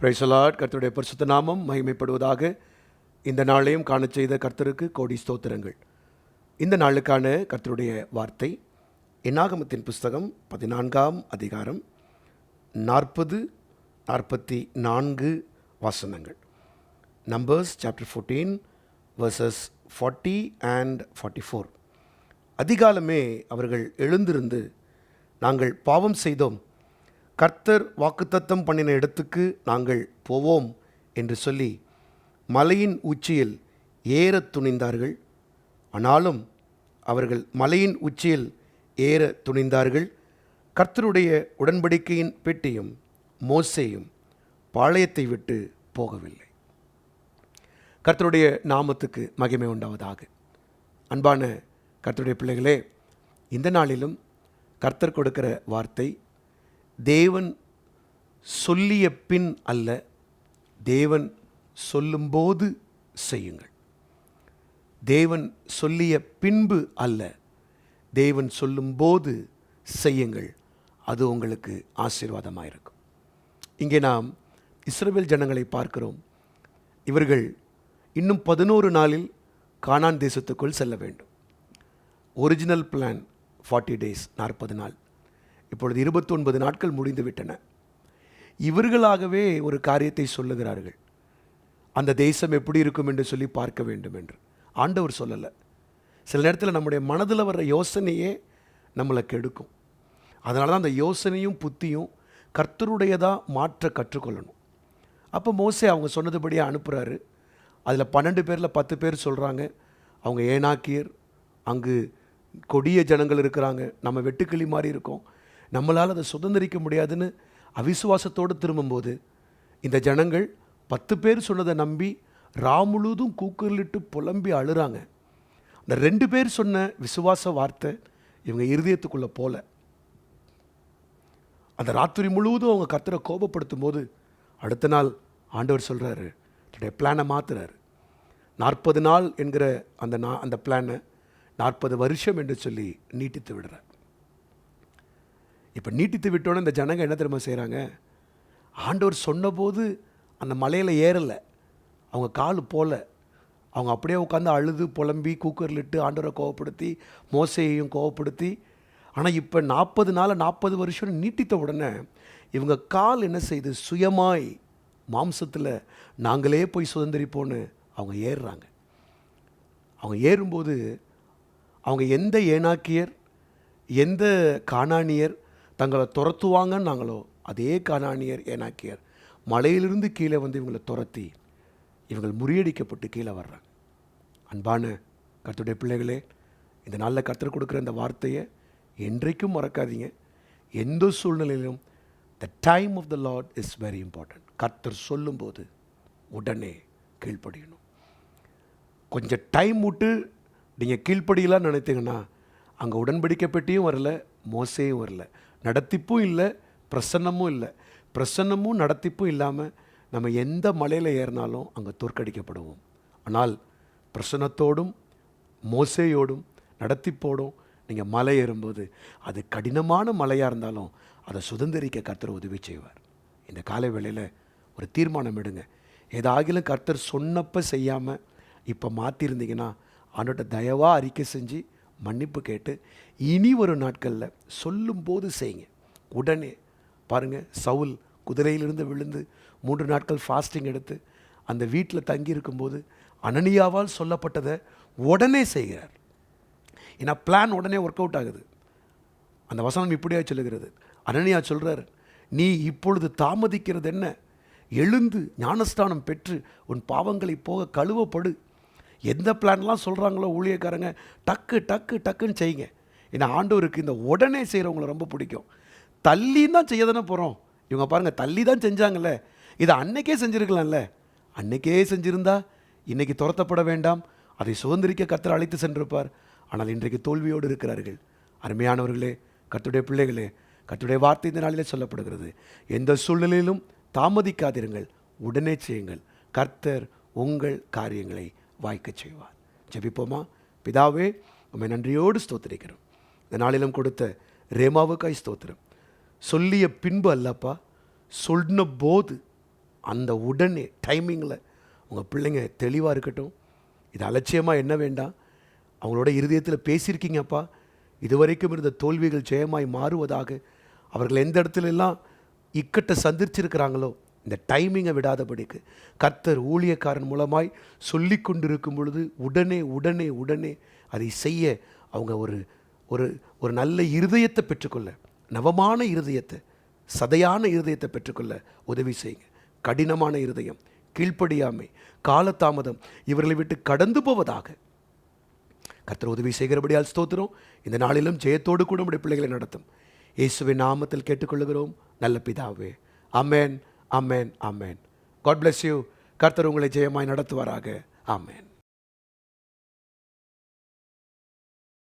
பிரைசலாட் கர்த்தருடைய பரிசுத்த நாமம் மகிமைப்படுவதாக இந்த நாளையும் காண செய்த கர்த்தருக்கு கோடி ஸ்தோத்திரங்கள். இந்த நாளுக்கான கர்த்தருடைய வார்த்தை என்னாகமத்தின் புஸ்தகம் பதினான்காம் அதிகாரம் நாற்பது நாற்பத்தி நான்கு வாசனங்கள். Numbers chapter fourteen versus forty and forty four அதிகாலமே அவர்கள் எழுந்திருந்து நாங்கள் பாவம் செய்தோம். கர்த்தர் வாக்குத்தத்தம் பண்ணின இடத்துக்கு நாங்கள் போவோம் என்று சொல்லி மலையின் உச்சியில் ஏற துணிந்தார்கள். ஆனாலும் அவர்கள் மலையின் உச்சியில் ஏற துணிந்தார்கள். கர்த்தருடைய உடன்படிக்கையின் பெட்டியும் மோசையும் பாளையத்தை விட்டு போகவில்லை. கர்த்தருடைய நாமத்துக்கு மகிமை உண்டாவதாக. அன்பான கர்த்தருடைய பிள்ளைகளே இந்த நாளிலும் கர்த்தர் கொடுக்கிற வார்த்தை தேவன் சொல்லிய பின் அல்ல தேவன் சொல்லும்போது செய்யுங்கள். தேவன் சொல்லிய பின்பு அல்ல தேவன் சொல்லும்போது செய்யுங்கள். அது உங்களுக்கு ஆசீர்வாதமாக இருக்கும். இங்கே நாம் இஸ்ரேல் ஜனங்களை பார்க்கிறோம். இவர்கள் இன்னும் பதினோரு நாளில் கானான் தேசத்துக்குள் செல்ல வேண்டும். ஒரிஜினல் பிளான் ஃபார்ட்டி டேஸ் நாற்பது நாள். இப்பொழுது இருபத்தொன்பது நாட்கள் முடிந்துவிட்டன. இவர்களாகவே ஒரு காரியத்தை சொல்லுகிறார்கள். அந்த தேசம் எப்படி இருக்கும் என்று சொல்லி பார்க்க வேண்டும் என்று. ஆண்டவர் சொல்லலை. சில நேரத்தில் நம்முடைய மனதில் வர்ற யோசனையே நம்மளை கெடுக்கும். அதனால தான் அந்த யோசனையும் புத்தியும் கர்த்தருடையதாக மாற்ற கற்றுக்கொள்ளணும். அப்போ மோசே அவங்க சொன்னதுபடியே அனுப்புகிறாரு அதில் பன்னெண்டு பேரில் பத்து பேர் சொல்கிறாங்க அவங்க ஏனாக்கியர் அங்கு கொடிய ஜனங்கள் இருக்கிறாங்க. நம்ம வெட்டுக்கிளி மாதிரி இருக்கோம். நம்மளால் அதை சுதந்திரிக்க முடியாதுன்னு அவிசுவாசத்தோடு திரும்பும்போது இந்த ஜனங்கள் பத்து பேர் சொன்னதை நம்பி ரா முழுதும் கூக்குரலிட்டு புலம்பி அழுறாங்க. அந்த ரெண்டு பேர் சொன்ன விசுவாச வார்த்தை இவங்க இருதயத்துக்குள்ளே போல. அந்த ராத்திரி முழுவதும் அவங்க கத்தரை கோபப்படுத்தும் போது அடுத்த நாள் ஆண்டவர் சொல்கிறாரு தன்னுடைய பிளானை மாத்துறாரு. நாற்பது நாள் என்கிற அந்த நா அந்த பிளானை நாற்பது வருஷம் என்று சொல்லி நீட்டித்து விடுறார். இப்போ நீட்டித்து விட்டோன்னே இந்த ஜனங்க என்ன தெரியுமா செய்கிறாங்க ஆண்டவர் சொன்னபோது அந்த மலையில் ஏறலை. அவங்க கால் போல. அவங்க அப்படியே உட்காந்து அழுது புலம்பி கூக்கர்லிட்டு ஆண்டவரை கோவப்படுத்தி மோசையையும் கோவப்படுத்தி. ஆனால் இப்போ நாற்பது நாள் நாற்பது வருஷம் நீட்டித்த உடனே இவங்க கால் என்ன செய்து? சுயமாய் மாம்சத்தில் நாங்களே போய் சுதந்திரிப்போன்னு அவங்க ஏறுறாங்க. அவங்க ஏறும்போது அவங்க எந்த ஏனாக்கியர் எந்த காணானியர் தங்களை துரத்துவாங்கன்னு நாங்களோ அதே காணானியர் ஏனாக்கியர் மலையிலிருந்து கீழே வந்து இவங்களை துரத்தி இவங்கள் முறியடிக்கப்பட்டு கீழே வர்றாங்க. அன்பான கர்த்தருடைய பிள்ளைகளே இந்த நாளில் கற்றுக் கொடுக்குற இந்த வார்த்தையை என்றைக்கும் மறக்காதீங்க. எந்த சூழ்நிலையிலும் the time of the Lord is very important கர்த்தர் சொல்லும்போது உடனே கீழ்ப்படியணும். கொஞ்சம் டைம் விட்டு நீங்கள் கீழ்ப்படியலாம்னு நினைத்தீங்கன்னா அங்கே உடன்படிக்கை பெட்டியும் வரல மோசையும் வரல. நடத்திப்பும் இல்லை பிரசன்னமும் இல்லை. பிரசன்னமும் நடத்திப்பும் இல்லாமல் நம்ம எந்த மலையில் ஏறினாலும் அங்கே தோற்கடிக்கப்படுவோம். ஆனால் பிரசன்னத்தோடும் மோசையோடும் நடத்திப்போடும் நீங்கள் மலை ஏறும்போது அது கடினமான மலையாக இருந்தாலும் அதை சுதந்திரிக்க கர்த்தர் உதவி செய்வார். இந்த காலை வேளையில் ஒரு தீர்மானம் எடுங்க. ஏதாகிலும் கர்த்தர் சொன்னப்போ செய்யாமல் இப்போ மாற்றிருந்தீங்கன்னா அவனோட தயவாக அறிக்கை செஞ்சு மன்னிப்பு கேட்டு இனி வரும் நாட்களில் சொல்லும்போது செய்யுங்க. உடனே பாருங்கள் சவுல் குதிரையிலிருந்து விழுந்து மூன்று நாட்கள் ஃபாஸ்டிங் எடுத்து அந்த வீட்டில் தங்கி இருக்கும்போது அனனியாவால் சொல்லப்பட்டதை உடனே செய்கிறார். ஏன்னா பிளான் உடனே ஒர்க் அவுட் ஆகுது. அந்த வசனம் இப்படியா சொல்லுகிறது? அனனியா சொல்கிறார் நீ இப்பொழுது தாமதிக்கிறது என்ன எழுந்து ஞானஸ்தானம் பெற்று உன் பாவங்களை போக கழுவப்படு. எந்த பிளான்லாம் சொல்கிறாங்களோ ஊழியக்காரங்க டக்கு டக்கு டக்குன்னு செய்யுங்க. ஏன்னா ஆண்டவருக்கு இந்த உடனே செய்கிறவங்கள ரொம்ப பிடிக்கும். தள்ளி தான் செய்ய தானே போகிறோம் இவங்க பாருங்கள் தள்ளி தான் செஞ்சாங்கல்ல. இதை அன்னைக்கே செஞ்சுருக்கலாம்ல. அன்னைக்கே செஞ்சுருந்தா இன்னைக்கு துரத்தப்பட வேண்டாம். அதை சுதந்திரிக்க கத்தர் அழைத்து சென்றிருப்பார். ஆனால் இன்றைக்கு தோல்வியோடு இருக்கிறார்கள். அருமையானவர்களே கத்துடைய பிள்ளைகளே கத்துடைய வார்த்தை இந்த நாளிலே சொல்லப்படுகிறது. எந்த சூழ்நிலையிலும் தாமதிக்காதிருங்கள். உடனே செய்யுங்கள். கர்த்தர் உங்கள் காரியங்களை வாய்க்கச் செய்வார். ஜபிப்போமா? பிதாவே உண்மை நன்றியோடு ஸ்தோத்திரிக்கிறோம். இந்த நாளிலும் கொடுத்த ரேமாவுக்காய் ஸ்தோத்திரம். சொல்லிய பின்பு அல்லப்பா சொன்ன போது அந்த உடனே டைமிங்கில் உங்கள் பிள்ளைங்க தெளிவாக இருக்கட்டும். இது அலட்சியமாக என்ன வேண்டாம்? அவங்களோட இருதயத்தில் பேசியிருக்கீங்கப்பா. இதுவரைக்கும் இருந்த தோல்விகள் ஜெயமாய் மாறுவதாக அவர்கள் எந்த இடத்துல எல்லாம் இக்கட்டை சந்திச்சிருக்கிறாங்களோ இந்த டைமிங்கை விடாதபடிக்கு கர்த்தர் ஊழியக்காரன் மூலமாய் சொல்லி கொண்டிருக்கும் பொழுது உடனே உடனே உடனே அதை செய்ய அவங்க ஒரு ஒரு ஒரு நல்ல இருதயத்தை பெற்றுக்கொள்ள நவமான இருதயத்தை சதையான இருதயத்தை பெற்றுக்கொள்ள உதவி செய்யுங்க. கடினமான இருதயம் கீழ்ப்படியாமை காலதாமதம் இவர்களை விட்டு கடந்து போவதாக. கர்த்தர் உதவி செய்கிறபடியால் ஸ்தோத்திரம். இந்த நாளிலும் ஜெயத்தோடு கூட நம்முடைய பிள்ளைகளை நடத்தும். இயேசுவின் நாமத்தில் கேட்டுக்கொள்கிறோம். நல்ல பிதாவே. Amen amen amen God bless you கர்த்தர் உங்களை ஜெயமாய் நடத்துவாராக. ஆமென்